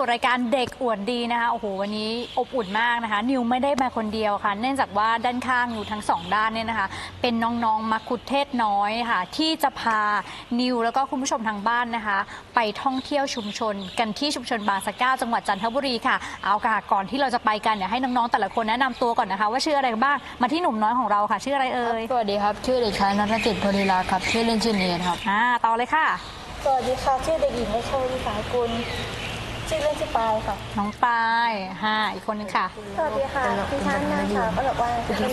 สู่รายการเด็กอวดดีนะคะโอ้โหวันนี้อบอุ่นมากนะคะ นิวไม่ได้มาคนเดียวค่ะ เนื่องจากว่าด้านข้างอยู่ทั้งสองด้านเนี่ยนะคะ เป็นน้องๆมักคุเทศน้อยค่ะ ที่จะพานิวแล้วก็คุณผู้ชมทางบ้านนะคะ ไปท่องเที่ยวชุมชน กันที่ชุมชนบางสะเก้าจังหวัดจันทบุรีค่ะเอาค่ะก่อนที่เราจะไปกันเนี่ยให้น้องๆแต่ละคนแนะนำตัวก่อนนะคะ ว่าชื่ออะไรบ้างมาที่หนุ่มน้อยของเราค่ะ ชื่ออะไรเอ่ยสวัสดีครับชื่อเด็กชายนัทจิตโพธิลาครับชื่อเล่นชื่อเนทครับอ่าต่อเลยค่ะสวัสดีค่ะ ชื่อเด็กหญิงรัชวิสากุล ชื่อเล่นชื่อปายค่ะ น้องปายค่ะอีกคนนึงค่ะสวัสดีค่ะดิฉันนางสาวประดับวันชื่อเล่น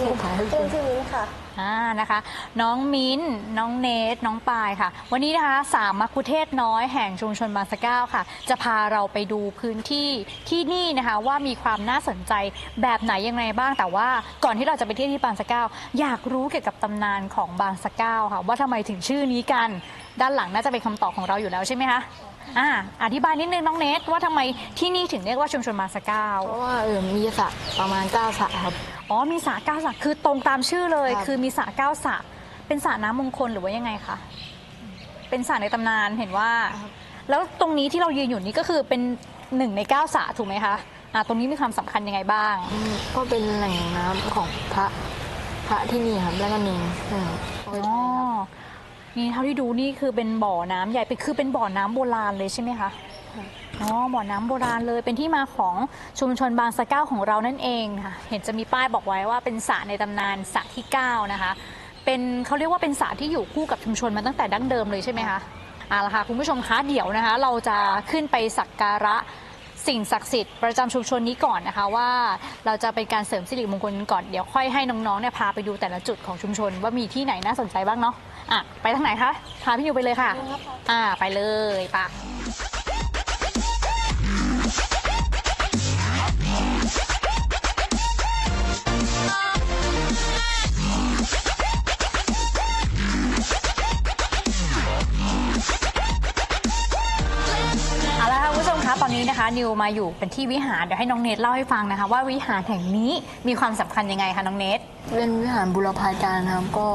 ชื่อมิ้นค่ะอ่านะคะ น้องมิ้น น้องเนทน้องปายค่ะ วันนี้นะคะสามมักคุเทศน้อยแห่งชุมชนบางสะเก้าค่ะ จะพาเราไปดูพื้นที่ที่นี่นะคะ ว่ามีความน่าสนใจแบบไหนยังไงบ้าง แต่ว่าก่อนที่เราจะไปเที่ยวที่บางสะเก้า อยากรู้เกี่ยวกับตำนานของบางสะเก้าค่ะ ว่าทำไมถึงชื่อนี้กัน ด้านหลังน่าจะเป็นคำตอบของเราอยู่แล้วใช่ไหมคะ อ่าอธิบายนิดนึงน้องเนทว่าทำไมที่นี่ถึงเรียกว่าชุมชนบางสะเก้า เพราะว่าเออมีสระประมาณ9สระครับ อ๋อ มีสระเก้าสระคือตรงตามชื่อเลย ครับ คือมีสระเก้าสระเป็นสระน้ำมงคลหรือว่ายังไงคะ เป็นสระในตำนานเห็นว่า แล้วตรงนี้ที่เรายืนอยู่นี่ก็คือเป็นหนึ่งในเก้าสระถูกไหมคะ อ่า ตรงนี้มีความสำคัญยังไงบ้าง อืมก็เป็นแหล่งน้ำของพระพระที่นี่ครับแล้วก็เนงใช่ครับอ๋อ นี่เท่าที่ดูนี่คือเป็นบ่อน้ำใหญ่เป็นคือเป็นบ่อน้ำโบราณเลยใช่ไหมคะอ๋อบ่อน้ำโบราณเลยเป็นที่มาของชุมชนบางสะเก้าของเรานั่นเองค่ะ เห็นจะมีป้ายบอกไว้ว่าเป็นสระในตำนานสระที่ 9 นะคะ เป็นเขาเรียกว่าเป็นสระที่อยู่คู่กับชุมชนมาตั้งแต่ดั้งเดิมเลยใช่ไหมคะเอาละค่ะคุณผู้ชมคะเดี๋ยวนะคะ เราจะขึ้นไปสักการะสิ่งศักดิ์สิทธิ์ประจำชุมชนนี้ก่อนนะคะว่าเราจะเป็นการเสริมสิริมงคลก่อนเดี๋ยวค่อยให้น้องๆเนี่ยพาไปดูแต่ละจุดของชุมชน ว่ามีที่ไหนน่าสนใจบ้างเนาะ อะไปทางไหนคะพาพี่นิวไปเลยค่ะ อ่าไปเลยไปะเอาละค่ะคุณผู้ชมคะตอนนี้นะคะ นิวมาอยู่เป็นที่วิหารเดี๋ยวให้น้องเนทเล่าให้ฟังนะคะ ว่าวิหารแห่งนี้มีความสำคัญยังไงคะน้องเนท เป็นวิหารบุรพาจารย์ครับก็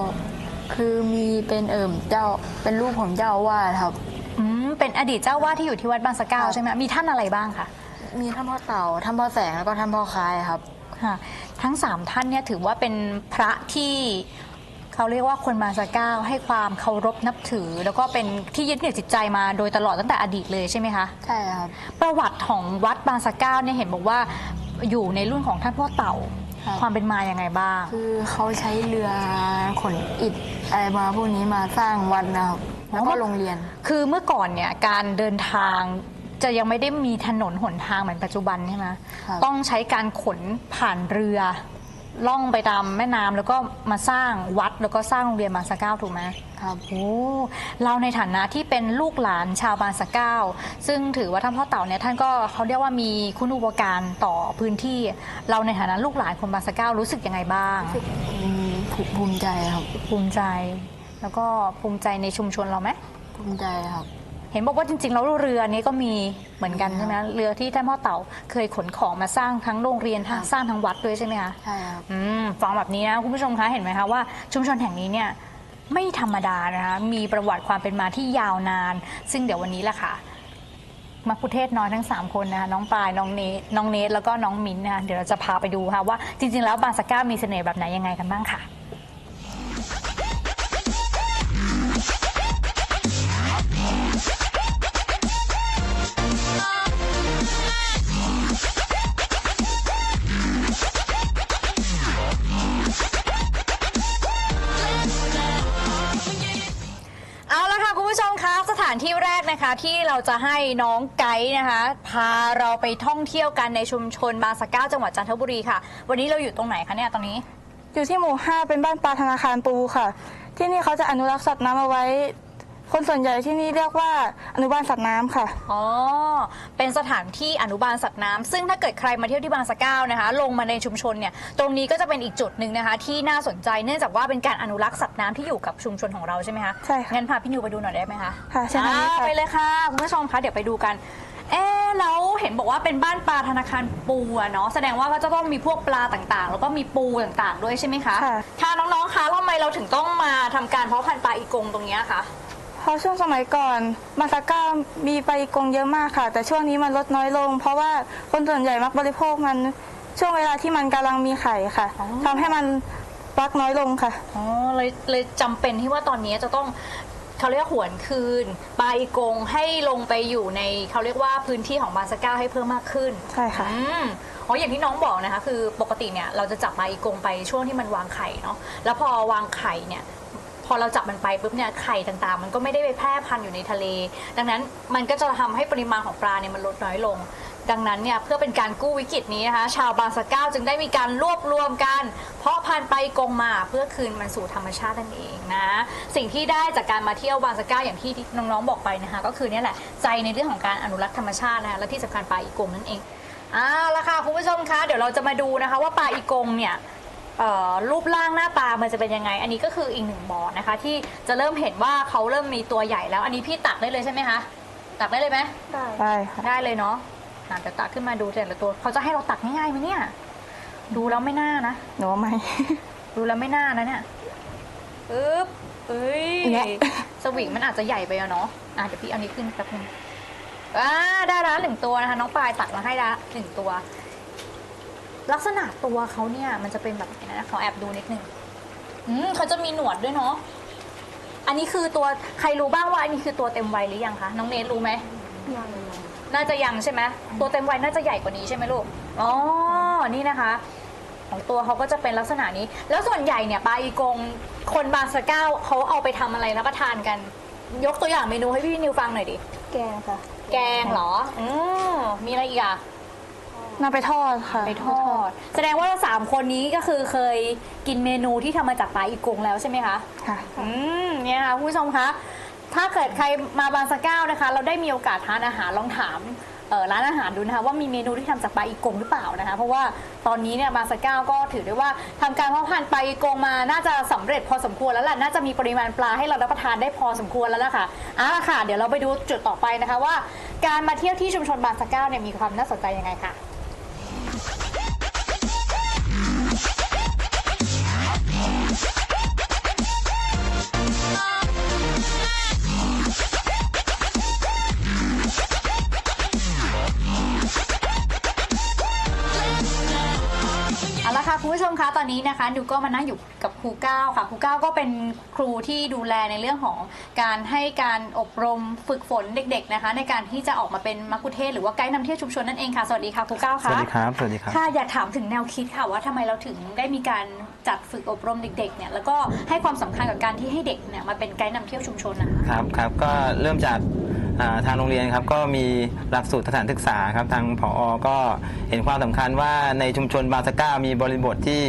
คือมีเป็นเอิ่มเจ้าเป็นรูปของเจ้าอาวาดครับ อืมเป็นอดีตเจ้าวาดที่อยู่ที่วัดบางสะเก้าครับใช่ไหมมีท่านอะไรบ้างคะมีท่านพ่อเต่าท่านพ่อแสงแล้วก็ท่านพ่อคายครับ ค่ะ ทั้งสามท่านเนี่ยถือว่าเป็นพระที่เขาเรียกว่าคนบางสะเก้าให้ความเคารพนับถือ แล้วก็เป็นที่ยึดเหนี่ยวจิตใจมาโดยตลอดตั้งแต่อดีตเลยใช่ไหมคะ ใช่ครับ ประวัติของวัดบางสะเก้าเนี่ยเห็นบอกว่าอยู่ในรุ่นของท่านพ่อเต่า ครับ ความเป็นมาอย่างไงบ้าง คือเขาใช้เรือขนอิฐอะไรมาพวกนี้มาสร้างวัดนะครับแล้วก็โรงเรียน คือเมื่อก่อนเนี่ยการเดินทางจะยังไม่ได้มีถนนหนทางเหมือนปัจจุบันใช่ไหมครับ ต้องใช้การขนผ่านเรือ ล่องไปตามแม่น้ำแล้วก็มาสร้างวัดแล้วก็สร้างโรงเรียนบางสะเก้าถูกไหมครับโอ้เราในฐานะที่เป็นลูกหลานชาวบางสะเก้า ซึ่งถือว่าท่านพ่อเต่าเนี่ยท่านก็เขาเรียกว่ามีคุณอุปการต่อพื้นที่ เราในฐานะลูกหลานคนบางสะเก้ารู้สึกยังไงบ้างอืมภูภูมิใจครับภูมิใจ แล้วก็ภูมิใจในชุมชนเราไหมภูมิใจครับ เห็นบอกว่าจริงๆแล้วเรือนี้ก็มีเหมือนกันใช่ไหมเรือที่ท่านพ่อเต่าเคยขนของมาสร้างทั้งโรงเรียนทั้งสร้างทั้งวัดด้วยใช่ไหมคะใช่ครับอืมฟังแบบนี้นะคุณผู้ชมคะเห็นไหมคะว่าชุมชนแห่งนี้เนี่ยไม่ธรรมดานะคะมีประวัติความเป็นมาที่ยาวนาน ซึ่งเดี๋ยววันนี้แหละค่ะมักคุเทศน้อยทั้ง 3 คนนะคะน้องปลายน้องเนทน้องเนทแล้วก็น้องมิ้นท์นะคะเดี๋ยวเราจะพาไปดูค่ะว่าจริงๆแล้วบางสะเก้ามีเสน่ห์แบบไหนยังไงกันบ้างค่ะ นะคะที่เราจะให้น้องไกด์นะคะ พาเราไปท่องเที่ยวกันในชุมชนบางสะเก้าจังหวัดจันทบุรีค่ะ วันนี้เราอยู่ตรงไหนคะเนี่ยตอนนี้ อยู่ที่หมู่ห้าเป็นบ้านปลาธนาคารปูค่ะ ที่นี่เขาจะอนุรักษ์สัตว์น้ำเอาไว้ คนส่วนใหญ่ที่นี่เรียกว่าอนุบาลสัตว์น้ำค่ะ อ๋อ เป็นสถานที่อนุบาลสัตว์น้ำซึ่งถ้าเกิดใครมาเที่ยวที่บางสะเก้านะคะ ลงมาในชุมชนเนี่ย ตรงนี้ก็จะเป็นอีกจุดหนึ่งนะคะ ที่น่าสนใจเนื่องจากว่าเป็นการอนุรักษ์สัตว์น้ำที่อยู่กับชุมชนของเราใช่ไหมคะใช่ค่ะงั้นพาพี่นิวไปดูหน่อยได้ไหมคะค่ะเชิญทางนี้อ่าค่ะไปเลยค่ะคุณผู้ชมคะเดี๋ยวไปดูกัน เอ๊ะแล้วเห็นบอกว่าเป็นบ้านปลาธนาคารปูอะเนาะแสดงว่าก็จะต้องมีพวกปลาต่างๆ แล้วก็มีปูต่างๆ ด้วยใช่ไหมคะค่ะ ค่ะน้องๆคะทำไมเราถึงต้องมาทำการเพาะพันธุ์ปลาอีกงตรงเนี้ยคะ เพราะช่วงสมัยก่อนมาซาก้ามีไปกงเยอะมากค่ะ แต่ช่วงนี้มันลดน้อยลง เพราะว่าคนส่วนใหญ่มักบริโภคมันช่วงเวลาที่มันกำลังมีไข่ค่ะอ๋อ ทำให้มันฟักน้อยลงค่ะ อ๋อเลยเลยจำเป็นที่ว่าตอนนี้จะต้องเขาเรียกหวนคืนปลาอีกงให้ลงไปอยู่ในเขาเรียกว่าพื้นที่ของบางสะเก้าให้เพิ่มมากขึ้นใช่ค่ะ อืมอ๋ออย่างที่น้องบอกนะคะ คือปกติเนี่ยเราจะจับปลาอีกงไปช่วงที่มันวางไข่เนาะแล้วพอวางไข่เนี่ยพ อเราจับมันไปปุ๊บเนี่ยไข่ต่างๆ มันก็ไม่ได้ไปแพร่พันธุ์อยู่ในทะเล ดังนั้นมันก็จะทำให้ปริมาณของปลาเนี่ยมันลดน้อยลง ดังนั้นเนี่ยเพื่อเป็นการกู้วิกฤตนี้นะคะชาวบางสะเก้าจึงได้มีการรวบรวมกันเพาะพันธุ์ไปกงมาเพื่อคืนมันสู่ธรรมชาตินั่นเองนะสิ่งที่ได้จากการมาเที่ยวบางสะเก้าอย่างที่น้องๆบอกไปนะคะก็คือเนี่ยแหละใจในเรื่องของการอนุรักษ์ธรรมชาตินะคะและที่สำคัญปลาอีกงนั่นเองอ่าละค่ะคุณผู้ชมคะเดี๋ยวเราจะมาดูนะคะว่าปลาอีกงเนี่ย เอ่อรูปร่างหน้าตามันจะเป็นยังไง อันนี้ก็คืออีกหนึ่งบ่อนะคะ ที่จะเริ่มเห็นว่าเขาเริ่มมีตัวใหญ่แล้ว อันนี้พี่ตักได้เลยใช่ไหมคะตักได้เลยไหมได้ค่ะได้เลยเนาะอะเดี๋ยวตักขึ้นมาดูแต่ละตัวเขาจะให้เราตักง่ายๆไหมเนี่ย ดูแล้วไม่น่านะหนูว่าไม่ ดูแล้วไม่น่านะเนี่ยปึ๊บเอ้ยแงะ สวิงมันอาจจะใหญ่ไปอะเนาะอะเดี๋ยวพี่เอานี้ขึ้นแป๊บนึงอ่าได้แล้วหนึ่งตัวนะคะ น้องปลายตักมาให้ละหนึ่งตัว ลักษณะตัวเขาเนี่ยมันจะเป็นแบบไหนนะขอแอบดูนิดนึงอืมเขาจะมีหนวดด้วยเนาะอันนี้คือตัวใครรู้บ้างว่าอันนี้คือตัวเต็มวัยหรือยังคะน้องเนทรู้ไหมน่าจะยังใช่ไหมตัวเต็มวัยน่าจะใหญ่กว่านี้ใช่ไหมลูกอ๋อนี่นะคะ ของตัวเขาก็จะเป็นลักษณะนี้ แล้วส่วนใหญ่เนี่ยปลาอีกงคนบางสะเก้าเขาเอาไปทำอะไรรับประทานกัน ยกตัวอย่างเมนูให้พี่นิวฟังหน่อยดิแกงค่ะ แกงเหรอ อืมมีอะไรอีกอะ นำไปทอดค่ะ ไปทอด แสดงว่าเราสามคนนี้ก็คือเคยกินเมนูที่ทำมาจากปลาอีกงแล้วใช่ไหมคะ ค่ะ อืมเนี่ยค่ะคุณผู้ชมคะ ถ้าเกิดใครมาบางสะเก้านะคะ เราได้มีโอกาสทานอาหารลองถามเอ่อร้านอาหารดูนะคะว่ามีเมนูที่ทำจากปลาอีกงหรือเปล่านะคะ เพราะว่าตอนนี้เนี่ยบางสะเก้าก็ถือได้ว่าทำการเพาะพันธุ์ปลาอีกงมาน่าจะสำเร็จพอสมควรแล้วแหละน่าจะมีปริมาณปลาให้เรารับประทานได้พอสมควรแล้วล่ะค่ะอะค่ะ เดี๋ยวเราไปดูจุดต่อไปนะคะว่า การมาเที่ยวที่ชุมชนบางสะเก้าเนี่ยมีความน่าสนใจยังไงค่ะ อนนี้นะคะนิวก็มานั่งอยู่กับครูก้าวค่ะครูก้าวก็เป็นครูที่ดูแลในเรื่องของการให้การอบรมฝึกฝนเด็ก ๆนะคะ ในการที่จะออกมาเป็นมักคุเทศก์หรือว่าไกด์นำเที่ยวชุมชนนั่นเองค่ะสวัสดีค่ะครูก้าวสค่ะวัสดีครับ สวัสดีครับ ค่ะอยากถามถึงแนวคิดค่ะว่าทำไมเราถึงได้มีการจัดฝึกอบรมเด็กๆเนี่ยแล้วก็ให้ความสำคัญกับการที่ให้เด็กเนี่ยมาเป็นไกด์นำเที่ยวชุมชนนะคะ ครับครับก็เริ่มจากอ่า ทางโรงเรียนครับก็มีหลักสูตรสถานศึกษาครับทางผอก็เห็นความสำคัญว่าในชุมชนบางสก้ามีบริบทที่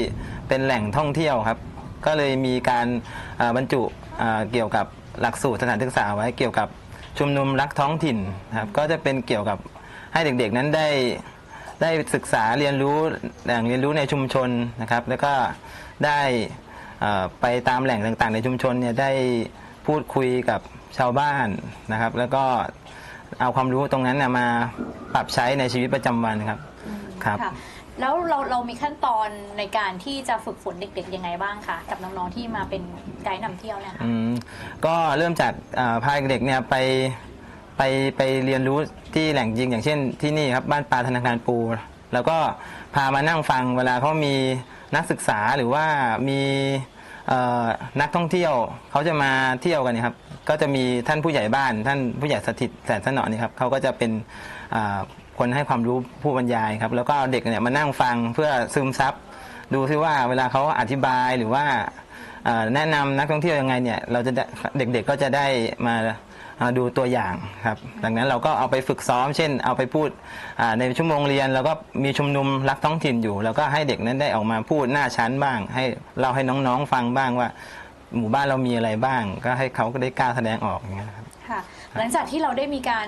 เป็นแหล่งท่องเที่ยวครับ ก็เลยมีการบรรจุเกี่ยวกับหลักสูตรสถานศึกษาไว้เกี่ยวกับชุมนุมรักท้องถิ่นครับก็จะเป็นเกี่ยวกับให้เด็กๆนั้นได้ได้ศึกษาเรียนรู้แหล่งเรียนรู้ในชุมชนนะครับ แล้วก็ได้ไปตามแหล่งต่างๆ ในชุมชนเนี่ยได้พูดคุยกับ ชาวบ้านนะครับ แล้วก็เอาความรู้ตรงนั้นน่ะมาปรับใช้ในชีวิตประจำวันครับ ครับค่ะแล้วเราเรามีขั้นตอนในการที่จะฝึกฝนเด็กๆยังไงบ้างคะกับน้องๆที่มาเป็นไกด์นำเที่ยวเนี่ยค่ะ อืมก็เริ่มจากอ่าพาเด็กๆเนี่ยไปไปไปเรียนรู้ที่แหล่งจริง อย่างเช่นที่นี่ครับบ้านปลาธนาคารปู แล้วก็พามานั่งฟังเวลาเขามีนักศึกษาหรือว่ามีเอ่อ นักท่องเที่ยวเขาจะมาเที่ยวกันนะครับ ก็จะมีท่านผู้ใหญ่บ้าน ท่านผู้ใหญ่สถิตแสนสนอนี่ครับเขาก็จะเป็นคนให้ความรู้ผู้บรรยายครับ แล้วก็เด็กเนี่ยมานั่งฟังเพื่อซึมซับดูซิว่าเวลาเขาอธิบายหรือว่าแนะนำนักท่องเที่ยวยังไงเนี่ยเราจะเด็กๆก็จะได้มา ดูตัวอย่างครับดังนั้นเราก็เอาไปฝึกซ้อม เช่น เอาไปพูดอ่าในชั่วโมงเรียนแล้วก็มีชุมนุมรักท้องถิ่นอยู่ แล้วก็ให้เด็กนั้นได้ออกมาพูดหน้าชั้นบ้าง ให้เล่าให้น้องๆฟังบ้างว่า หมู่บ้านเรามีอะไรบ้าง ก็ให้เขาก็ได้กล้าแสดงออกอย่างเงี้ยครับค่ะหลังจากที่เราได้มีการ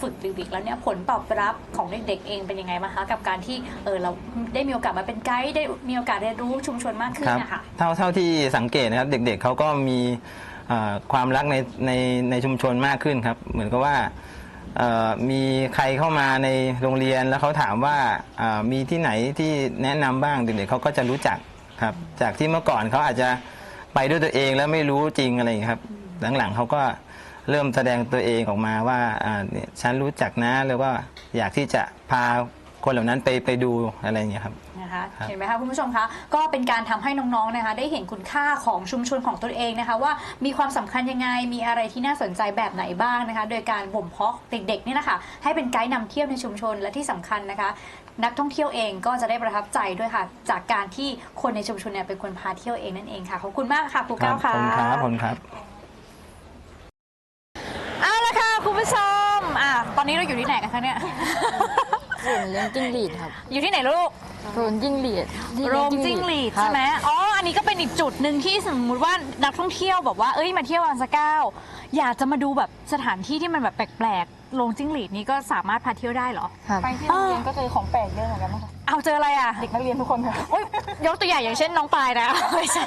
ฝึกเด็กๆแล้วเนี่ยผลตอบรับของเด็กๆเองเป็นยังไงบ้างคะกับการที่เออเราได้มีโอกาสมาเป็นไกด์ได้มีโอกาสเรียนรู้ชุมชนมากขึ้นครับนะคะเท่าเท่าที่สังเกตนะครับเด็กๆเขาก็มีเอ่อ ความรักในในในชุมชนมากขึ้นครับ เหมือนกับว่ามีใครเข้ามาในโรงเรียนแล้วเขาถามว่ามีที่ไหนที่แนะนำบ้างเด็กๆเขาก็จะรู้จักครับ จากที่เมื่อก่อนเขาอาจจะไปด้วยตัวเองแล้วไม่รู้จริงอะไรอย่างนี้ครับ หลังๆเขาก็เริ่มแสดงตัวเองออกมาว่าฉันรู้จักนะหรือว่าอยากที่จะพา คนเหล่านั้นไปไปดูอะไรอย่างเงี้ยครับ นะคะครับเห็นไหมคะคุณผู้ชมคะก็เป็นการทำให้น้องๆนะคะ ได้เห็นคุณค่าของชุมชนของตนเองนะคะ ว่ามีความสำคัญยังไงมีอะไรที่น่าสนใจแบบไหนบ้างนะคะ โดยการบ่มเพาะเด็กๆเนี่ยนะคะ ให้เป็นไกด์นำเที่ยวในชุมชนและที่สำคัญนะคะ นักท่องเที่ยวเองก็จะได้ประทับใจด้วยค่ะ จากการที่คนในชุมชนเนี่ยเป็นคนพาเที่ยวเองนั่นเองค่ะขอบคุณมากค่ะครูครัก้าบวขอค่ะบคุณครับขอบคุณครับ เอาละค่ะคุณผู้ชมอะตอนนี้เราอยู่ที่ไหนกันคะเนี่ย ศูนย์เลี้ยงจิ้งหรีดครับอยู่ที่ไหนลูกศูนย์จิ้งหรีดที่โรเลี้ยงจิ้งหรีดคบใช่ไหมอ๋อ อันนี้ก็เป็นอีกจุดหนึ่งที่สมมุติว่านักท่องเที่ยวบอกว่า เอ้ย มาเที่ยววังสะเก้า อยากจะมาดูแบบสถานที่ที่มันแบบแปลกๆ โรงจิ้งหรีดนี้ก็สามารถพาเที่ยวได้เหรอ ครับ ไปที่โรงเรียนก็เจอของแปลกเยอะเหมือนกันนะคะเอาเจออะไรอะ เด็กนักเรียนทุกคนค่ะ โอ๊ยยกตัวอย่างอย่างเช่นน้องปายนะ ไม่ใช่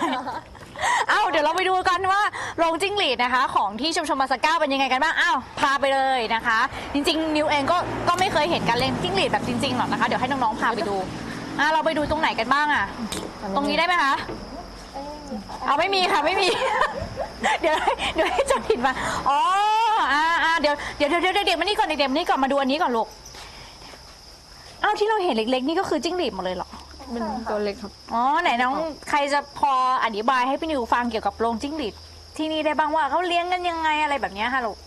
เอาเดี๋ยวเราไปดูกันว่าโรงจิ้งหรีดนะคะ ของที่ชมชนมาสก้าเป็นยังไงกันบ้างอ้าวพาไปเลยนะคะ จริงๆ นิวเองก็ก็ไม่เคยเห็นการเลี้ยงจิ้งหรีดแบบจริงๆหรอกนะคะเดี๋ยวให้น้องๆพาไปดูอะเราไปดูตรงไหนกันบ้างอะ ตรงนี้ได้ไหมคะเอาไม่มีค่ะไม่มี เดี๋ยวให้เดี๋ยวให้จับผิดมาอ๋ออ่าอ่าเดี๋ยวเดี๋ยวเดี๋ยวเดี๋ยวเด็กๆมานี่ก่อนเด็กๆมานี่ก่อนมาดูอันนี้ก่อนลูกอ้าวที่เราเห็นเล็กๆนี่ก็คือจิ้งหรีดหมดเลยเหรอ เป็นตัวเล็กครับ อ๋อไหนน้องใครจะพออธิบายให้พี่นิวฟังเกี่ยวกับโรงจิ้งหรีดที่นี่ได้บ้างว่าเขาเลี้ยงกันยังไงอะไรแบบเนี้ยค่ะลูก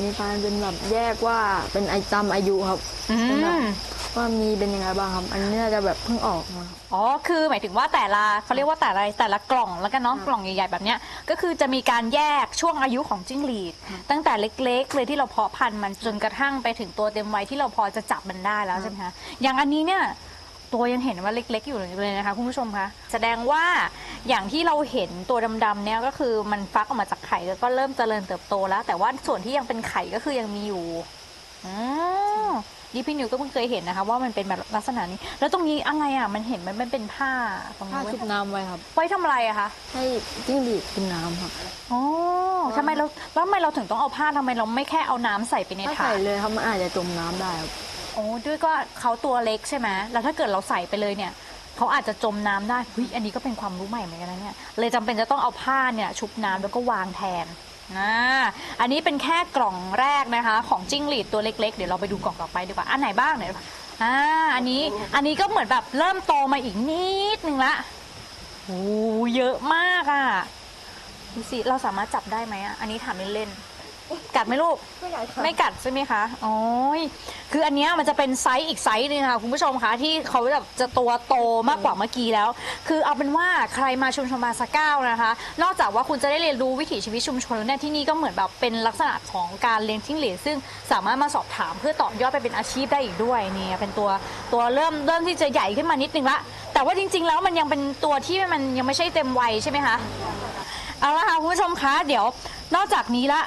มีการเป็นแบบแยกว่าเป็นไอจำอายุครับอืเป็นแบบมว่ามีเป็นยังไงบ้างครับ อันนี้น่าจะแบบเพิ่งออกมาครับ อ๋อ คือหมายถึงว่าแต่ละเขาเรียกว่าแต่ละแต่ละกล่องแล้วกันเนาะกล่องใหญ่ๆแบบเนี้ยก็คือจะมีการแยกช่วงอายุของจิ้งหรีด ตั้งแต่เล็กๆ เลยที่เราเพาะพันธุ์มันจนกระทั่งไปถึงตัวเต็มวัยที่เราพอจะจับมันได้แล้วใช่ไหมคะอย่างอันนี้เนี่ย ตัวยังเห็นว่าเล็ก ๆ อยู่เลยนะคะคุณผู้ชมคะแสดงว่าอย่างที่เราเห็นตัวดำๆเนี่ยก็คือมันฟักออกมาจากไข่แล้วก็เริ่มเจริญเติบโตแล้ว แต่ว่าส่วนที่ยังเป็นไข่ก็คือยังมีอยู่อ๋อนี่พี่นิวก็เพิ่งเคยเห็นนะคะ ว่ามันเป็นแบบลักษณะนี้ แล้วตรงนี้อะไรอะมันเห็นมันมันเป็นผ้าตรงผ้านี้ชุบน้ำไว้ครับ ไว้ทำอะไรอะคะให้จิ้งหรีดกินน้ำครับอ๋อทำไมเราแล้วทำไมเราถึงต้องเอาผ้าทำไมเราไม่แค่เอาน้ำใส่ไปในถ้าถาใส่ดเลยครับมันอาจจะจมน้ำได้ครับโอ้ด้วยก็เขาตัวเล็กใช่ไหมแล้วถ้าเกิดเราใส่ไปเลยเนี่ยเขาอาจจะจมน้ำได้เฮ้ยอันนี้ก็เป็นความรู้ใหม่เหมือนกันนะเนี่ยเลยจำเป็นจะต้องเอาผ้าเนี่ยชุบน้ำแล้วก็วางแทนอ่าอันนี้เป็นแค่กล่องแรกนะคะ ของจิ้งหรีดตัวเล็ก ๆ เดี๋ยวเราไปดูกล่องต่อไปดีกว่าอันไหนบ้างเนี่ยอ่าอันนี้อันนี้ก็เหมือนแบบเริ่มโตมาอีกนิดนึงละโอ้เยอะมากอะดูสิเราสามารถจับได้ไหมอะอันนี้ถามเล่นๆ กัดไหมลูกไม่กัดใช่ไหมคะโอ้ยคืออันเนี้ยมันจะเป็นไซส์อีกไซส์หนึงค่ะคุณผู้ชมคะที่เขาแบบจะตัวโตมากกว่าเมื่อกี้แล้ว คือเอาเป็นว่าใครมาชุมชนบางสะเก้านะคะ นอกจากว่าคุณจะได้เรียนรู้วิถีชีวิตชุมชนแล้วเนี่ยที่นี่ก็เหมือนแบบเป็นลักษณะของการเลี้ยงจิ้งหรีดซึ่งสามารถมาสอบถามเพื่อต่อยอดไปเป็นอาชีพได้อีกด้วยเนี่ยเป็นตัวตัวเริ่มเริ่มที่จะใหญ่ขึ้นมานิดนึงละแต่ว่าจริง ๆ แล้วมันยังเป็นตัวที่มันยังไม่ใช่เต็มวัยใช่ไหมคะ เอาละค่ะคุณผู้ชมคะเดี๋ยวนอกจากนี้ละ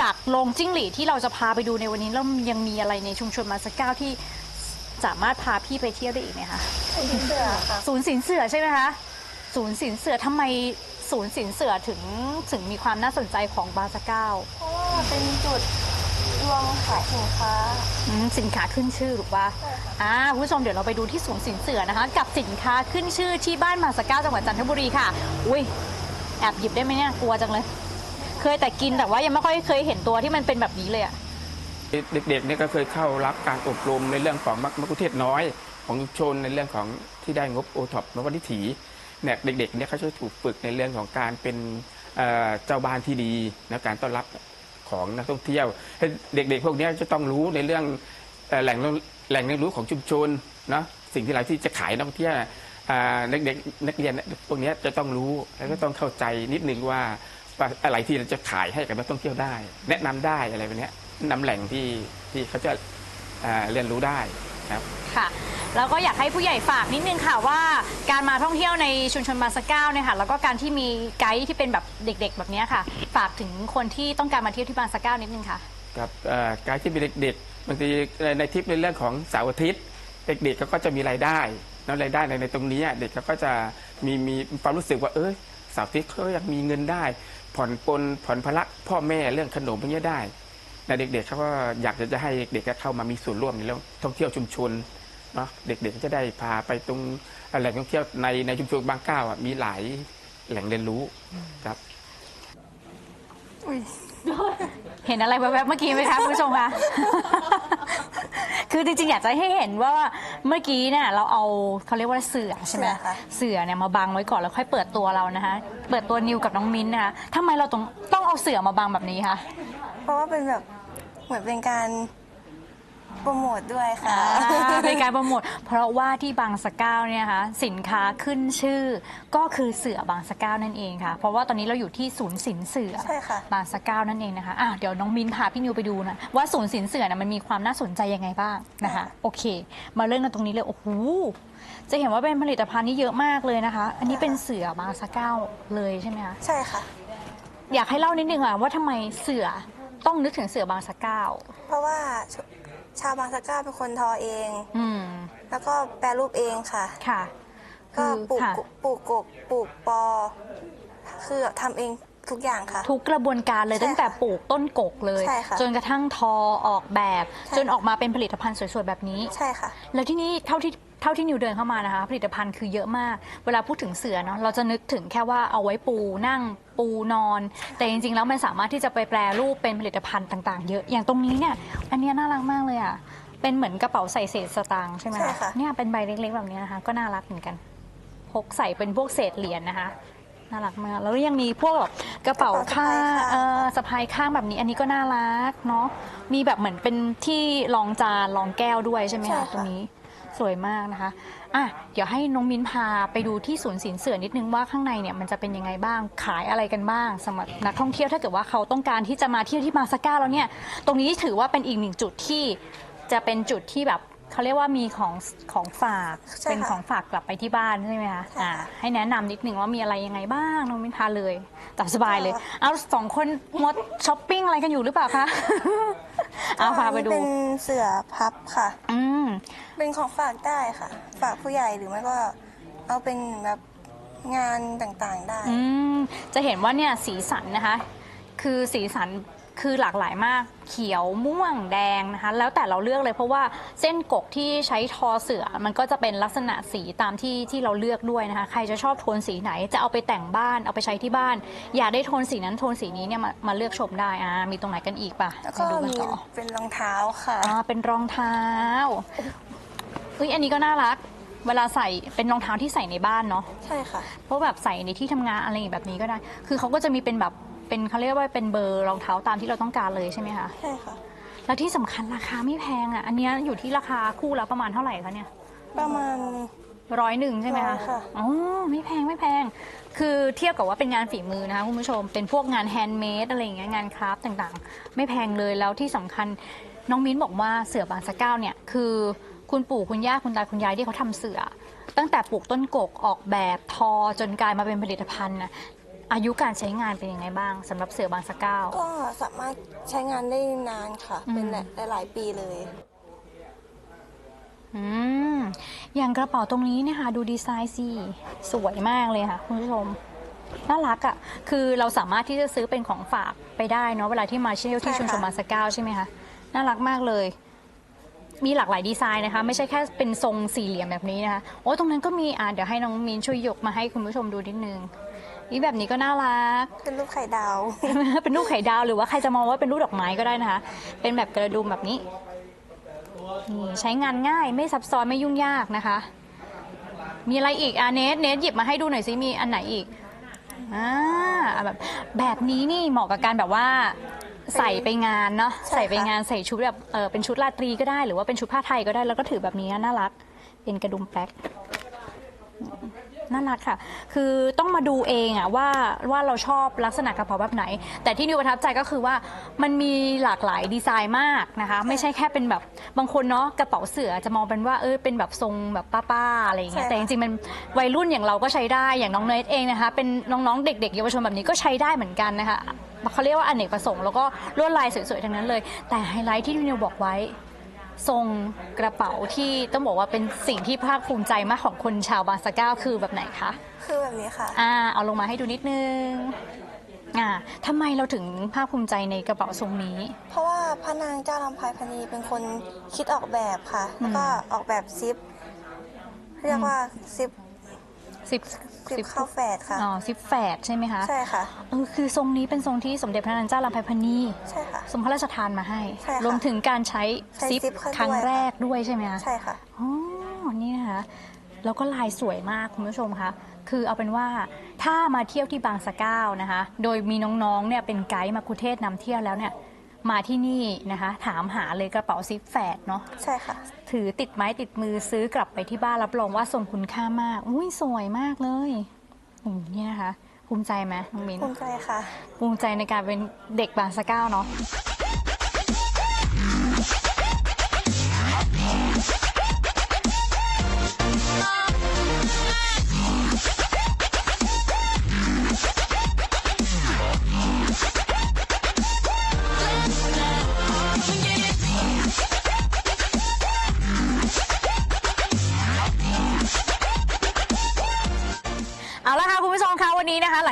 จากโรงจิ้งหรีดที่เราจะพาไปดูในวันนี้แล้วยังมีอะไรในชุมชนมาสกเก้าที่สามารถพาพี่ไปเที่ยวได้อีกไหมคะศูนย์สินเสือค่ะศูนย์สินเสือใช่ไหมคะศูนย์สินเสือทำไมศูนย์สินเสือถึงถึงมีความน่าสนใจของบาสเก้าเพราะว่าเป็นจุดรวมขายสินค้า อืมสินค้าขึ้นชื่อหรือว่าอ่าคุณผู้ชมเดี๋ยวเราไปดูที่ศูนย์สินเสือนะคะ กับสินค้าขึ้นชื่อที่บ้านมาสเก้าจังหวัดจันทบุรีค่ะ อุ้ยแอบหยิบได้ไหมเนี่ยกลัวจังเลย เคยแต่กินแต่ว่ายังไม่ค่อยเคยเห็นตัวที่มันเป็นแบบนี้เลยอะเด็กๆเนี่ยก็เคยเข้ารับการอบรมในเรื่องของมะกุเทศน้อย ของชุมชนในเรื่องของที่ได้งบโอท็อปนวัติถีเนี่ยเด็กๆเนี่ยเขาจะถูกฝึกในเรื่องของการเป็นเจ้าบ้านที่ดีนะการต้อนรับของนักท่องเที่ยวให้เด็กๆ พวกนี้จะต้องรู้ในเรื่องแหล่งแหล่งเรียนรู้ของชุมชนนะสิ่งที่เราที่จะขายนักท่องเที่ยวเด็กๆนักเรียนพวกนี้จะต้องรู้แล้วก็ต้องเข้าใจนิดนึงว่า อะไรที่เราจะขายให้กับนักท่องเที่ยวได้ แนะนำได้อะไรแบบเนี้ยนำแหล่งที่ที่เขาจะอ่าเรียนรู้ได้ครับค่ะแล้วก็อยากให้ผู้ใหญ่ฝากนิดนึงค่ะว่าการมาท่องเที่ยวในชุมชนบางสะเก้าเนี่ยค่ะแล้วก็การที่มีไกด์ที่เป็นแบบเด็ก ๆ แบบเนี้ยค่ะ ฝากถึงคนที่ต้องการมาเที่ยวที่บางสะเก้านิดนึงค่ะกับเอ่อการที่มีเด็กๆบางทีในในทริปในเรื่องของเสาร์อาทิตย์ เด็กๆเขาก็จะมีรายได้แล้วรายได้ในในตรงนี้เด็กเขาก็จะมีมีความรู้สึกว่าเออเสาร์อาทิตย์เขายังมีเงินได้ ผ่อนปลนผ่อนภาระพ่อแม่เรื่องขนมพวกนี้ได้แต่เด็กๆเขาก็อยากจะให้เด็กๆเข้ามามีส่วนร่วมในเรื่องท่องเที่ยวชุมชนเนาะเด็กๆก็จะได้พาไปตรงแหล่งท่องเที่ยวในในชุมชนบางก้าวมีหลายแหล่งเรียนรู้ครับ เห็นอะไรแวบๆเมื่อกี้ไหมคะคุณผู้ชมคะ คือจริงๆ อยากจะให้เห็นว่าเมื่อกี้เนี่ยเราเอาเขาเรียกว่าเสือใช่ไหมเสือค่ะ เสือเนี่ยมาบังไว้ก่อนแล้วค่อยเปิดตัวเรานะคะ เปิดตัวนิวกับน้องมิ้นท์นะคะทำไมเราต้องต้องเอาเสือมาบังแบบนี้คะ เพราะว่าเป็นแบบเหมือนเป็นการ โปรโมทด้วยค่ะอ่าเป็นการโปรโมทเพราะว่าที่บางสะเก้าเนี่ยนะคะสินค้าขึ้นชื่อ ก็คือเสือบางสะเก้านั่นเองค่ะ เพราะว่าตอนนี้เราอยู่ที่ศูนย์สินเสือใช่ค่ะ บางสะเก้านั่นเองนะคะอะเดี๋ยวน้องมินพาพี่นิวไปดูนะว่าศูนย์สินเสือนะมันมีความน่าสนใจยังไงบ้างนะคะโอเค มาเริ่มกันตรงนี้เลยโอ้โหจะเห็นว่าเป็นผลิตภัณฑ์นี่เยอะมากเลยนะคะ อันนี้เป็นเสือบางสะเก้าเลยใช่ไหมคะใช่ค่ะ อยากให้เล่านิดนึงอะว่าทำไมเสือต้องนึกถึงเสือบางสะเก้า เพราะว่า ชชาวบางสะเก้าเป็นคนทอเอง อืมแล้วก็แปรรูปเองค่ะ ค่ะ ก็ปลูกค่ะ ปลูกกบปลูกปอ คือทำเองทุกอย่างค่ะ ทุกกระบวนการเลยใช่ค่ะตั้งแต่ปลูกต้นกกเลย ใช่ค่ะจนกระทั่งทอออกแบบ ใช่ จนออกมาเป็นผลิตภัณฑ์สวยๆแบบนี้ ใช่ค่ะ แล้วที่นี่เท่าที่ เท่าที่นิวเดินเข้ามานะคะ ผลิตภัณฑ์คือเยอะมาก เวลาพูดถึงเสือเนาะเราจะนึกถึงแค่ว่าเอาไว้ปูนั่งปูนอน แต่จริงๆ แล้วมันสามารถที่จะไปแปรรูปเป็นผลิตภัณฑ์ต่าง ๆ เยอะอย่างตรงนี้เนี่ยอันเนี้ยน่ารักมากเลยอะเป็นเหมือนกระเป๋าใส่เศษสตางค์ใช่ไหมใช่ค่ะ เนี่ยเป็นใบเล็กๆแบบนี้นะคะ ก็น่ารักเหมือนกันพกใส่เป็นพวกเศษเหรียญนะคะน่ารักมากแล้วยังมีพวกแบบกระเป๋าข้าง เออสะพายข้างแบบนี้ อันนี้ก็น่ารักเนาะมีแบบเหมือนเป็นที่รองจานรองแก้วด้วยใช่ไหมใช่คะค่ะตรงนี้ สวยมากนะคะอะเดี๋ยวให้น้องมิ้นพาไปดูที่ศูนย์สินเสือนิดนึงว่าข้างในเนี่ยมันจะเป็นยังไงบ้างขายอะไรกันบ้างสำหรับนักท่องเที่ยวถ้าเกิดว่าเขาต้องการที่จะมาเที่ยวที่บางสะเก้าแล้วเนี่ย ตรงนี้ถือว่าเป็นอีกหนึ่งจุดที่จะเป็นจุดที่แบบเขาเรียกว่ามีของของฝากใช่ค่ะเป็นของฝากกลับไปที่บ้านใช่ไหมคะใช่ค่ะอ่าให้แนะนำนิดนึงว่ามีอะไรยังไงบ้างน้องมิ้นพาเลยตามสบายเลยค่ะเอาสองคนมดช้อปปิ้งอะไรกันอยู่หรือเปล่าคะ เอาพาไปดูอันนี้เป็นเสือพับค่ะ อืม เป็นของฝากได้ค่ะ ฝากผู้ใหญ่หรือไม่ก็เอาเป็นแบบงานต่างๆได้ อืม จะเห็นว่าเนี่ยสีสันนะคะ คือสีสัน คือหลากหลายมากเขียวม่วงแดงนะคะแล้วแต่เราเลือกเลยเพราะว่าเส้นกกที่ใช้ทอเสือมันก็จะเป็นลักษณะสีตามที่ที่เราเลือกด้วยนะคะ ใครจะชอบโทนสีไหนจะเอาไปแต่งบ้านเอาไปใช้ที่บ้าน อยากได้โทนสีนั้นโทนสีนี้เนี่ยมามาเลือกชมได้อ่ามีตรงไหนกันอีกปะแล้วก็มาดูกันมีต่อเป็นรองเท้าค่ะ อ่าเป็นรองเท้าอุ้ยอันนี้ก็น่ารัก เวลาใส่เป็นรองเท้าที่ใส่ในบ้านเนาะใช่ค่ะ เพราะแบบใส่ในที่ทำงานอะไรแบบนี้ก็ได้ คือเขาก็จะมีเป็นแบบ เป็นเขาเรียกว่าเป็นเบอร์รองเท้าตามที่เราต้องการเลยใช่ไหมคะใช่ค่ะ แล้วที่สำคัญราคาไม่แพงอะ อันเนี้ยอยู่ที่ราคาคู่ละประมาณเท่าไหร่คะเนี่ย ประมาณ ร้อยหนึ่งใช่ไหมคะร้อยค่ะ อ๋อไม่แพงไม่แพง คือเทียบกับว่าเป็นงานฝีมือนะคะคุณผู้ชม เป็นพวกงานแฮนด์เมดอะไรอย่างเงี้ยงานคราฟต์ต่างๆ ไม่แพงเลยแล้วที่สำคัญน้องมิ้นบอกว่าเสือบางสะเก้าเนี่ยคือคุณปู่คุณย่าคุณตาคุณยายที่เขาทำเสือ ตั้งแต่ปลูกต้นกกออกแบบทอจนกลายมาเป็นผลิตภัณฑ์นะ อายุการใช้งานเป็นยังไงบ้างสำหรับเสือบางสะเก้า ก็สามารถใช้งานได้นานค่ะ อืม เป็นหลายๆปีเลย อืมอย่างกระเป๋าตรงนี้เนี่ยค่ะดูดีไซน์สิสวยมากเลยค่ะ คุณผู้ชมน่ารักอะ่ะคือเราสามารถที่จะซื้อเป็นของฝากไปได้เนาะเวลาที่มาเที่ยวที่ใช่ชุมชนค่ะมาสเก้าใช่ไหมคะน่ารักมากเลย มีหลากหลายดีไซน์นะคะ ไม่ใช่แค่เป็นทรงสี่เหลี่ยมแบบนี้นะคะโอ้ตรงนั้นก็มีอ่าเดี๋ยวให้น้องมินช่วยยกมาให้คุณผู้ชมดูนิดนึง นี่แบบนี้ก็น่ารัก เป็นรูปไข่ดาว เป็นรูปไข่ดาวหรือว่าใครจะมองว่าเป็นรูปดอกไม้ก็ได้นะคะ เป็นแบบกระดุมแบบนี้นี่ใช้งานง่ายไม่ซับซ้อนไม่ยุ่งยากนะคะ มีอะไรอีกอะเนทเนทหยิบมาให้ดูหน่อยสิมีอันไหนอีกอ่าแบบแบบนี้นี่เหมาะกับการแบบว่าใส่ไปงานเนาะใช่ค่ะใส่ไปงานใส่ชุดแบบเออเป็นชุดราตรีก็ได้ หรือว่าเป็นชุดผ้าไทยก็ได้แล้วก็ถือแบบนี้น่ารัก เป็นกระดุมแป๊ก น่ารักค่ะ คือต้องมาดูเองอะว่าว่าเราชอบลักษณะกระเป๋าแบบไหน แต่ที่นิวประทับใจก็คือว่ามันมีหลากหลายดีไซน์มากนะคะ ไม่ใช่แค่เป็นแบบบางคนเนาะกระเป๋าเสือจะมองเป็นว่าเออเป็นแบบทรงแบบป้าๆอะไรอย่างเงี้ยใช่ แต่จริงๆมันวัยรุ่นอย่างเราก็ใช้ได้อย่างน้องเนทเองนะคะ เป็นน้องๆเด็กๆเยาวชนแบบนี้ก็ใช้ได้เหมือนกันนะคะเขาเรียกว่าอเนกประสงค์แล้วก็ลวดลายสวยๆทั้งนั้นเลย แต่ไฮไลท์ที่นิวบอกไว้ ทรงกระเป๋าที่ต้องบอกว่าเป็นสิ่งที่ภาคภูมิใจมากของคนชาวบางสะเก้าคือแบบไหนคะคือแบบนี้ค่ะ อ่า เอาลงมาให้ดูนิดนึงอ่าทำไมเราถึงภาคภูมิใจในกระเป๋าทรงนี้ เพราะว่าพระนางเจ้าลำไพพณีเป็นคนคิดออกแบบค่ะ แล้วก็ออกแบบซิป เรียกว่าซิป สิบซิปเข้าแฝดค่ะ อ๋อสิบแฝดใช่ไหมคะใช่ค่ะเออคือทรงนี้เป็นทรงที่สมเด็จพระนางเจ้าลำไพพณีใช่ค่ะทรงพระราชทานมาให้ ใช่ค่ะรวมถึงการใช้ใช้ซิปซิปเข้าด้วยครั้งแรกด้วยใช่ไหมคะใช่ค่ะ อ๋อนี่นะคะแล้วก็ลายสวยมากคุณผู้ชมคะคือเอาเป็นว่าถ้ามาเที่ยวที่บางสะเก้านะคะ โดยมีน้องๆเนี่ยเป็นไกด์มาคุเทศนำเที่ยวแล้วเนี่ย มาที่นี่นะคะ ถามหาเลยกระเป๋าซิปแฝดเนาะใช่ค่ะ ถือติดไม้ติดมือซื้อกลับไปที่บ้านรับรองว่าทรงคุณค่ามาก อุ้ยสวยมากเลยอืมนี่นะคะ ภูมิใจไหมน้องมิ้นภูมิใจค่ะ ภูมิใจในการเป็นเด็กบางสะเก้าเนาะ วันนี้นะคะ หล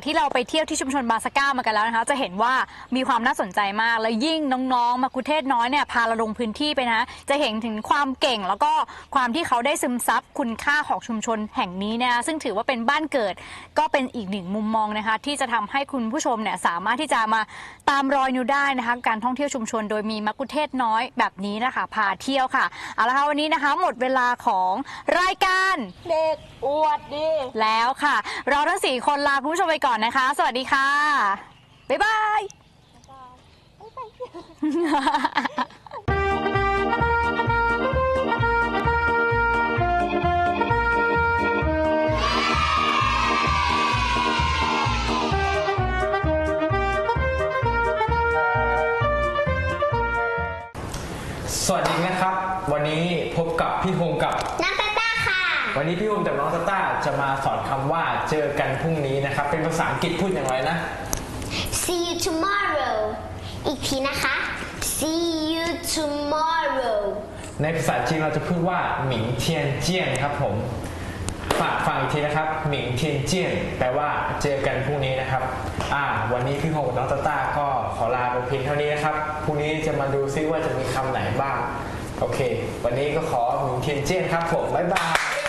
จากที่เราไปเที่ยวที่ชุมชนบาสก้ามากันแล้วนะคะ จะเห็นว่ามีความน่าสนใจมาก แล้วยิ่งน้องๆ มากุเทศน้อยเนี่ยพาเราลงพื้นที่ไปนะ จะเห็นถึงความเก่งแล้วก็ความที่เขาได้ซึมซับคุณค่าของชุมชนแห่งนี้นะคะซึ่งถือว่าเป็นบ้านเกิด ก็เป็นอีกหนึ่งมุมมองนะคะ ที่จะทำให้คุณผู้ชมเนี่ยสามารถที่จะมาตามรอยนิวได้นะคะ การท่องเที่ยวชุมชน โดยมีมักกุเทศน้อยแบบนี้นะคะพาเที่ยวค่ะเอาละค่ะวันนี้นะคะ หมดเวลาของรายการเด็กอวดดีแล้วค่ะ เราทั้งสี่คนลาคุณผู้ชมไปก่อนนะคะ สวัสดีค่ะ บ๊ายบายสวัสดีนะครับ วันนี้พบกับพี่โฮมกับน้องตาต้าค่ะ วันนี้พี่โฮมกับน้องตาต้าจะมาสอนคำว่าเจอกันพรุ่งนี้นะครับ เป็นภาษาอังกฤษพูดอย่างไรนะ see you tomorrow อีกทีนะคะ see you tomorrow ในภาษาจีนเราจะพูดว่าหมิงเทียนเจียนครับผมฝากฟังอีกทีนะครับหมิงเทียนเจียนแปลว่าเจอกันพรุ่งนี้นะครับ อ่า วันนี้พี่โฮมกับน้องตาต้าก็ขอลาไปเพียงเท่านี้นะครับพรุ่งนี้จะมาดูซิว่าจะมีคำไหนบ้าง โอเค วันนี้ก็ขอหมิงเทียนเจียนครับผม บ๊ายบาย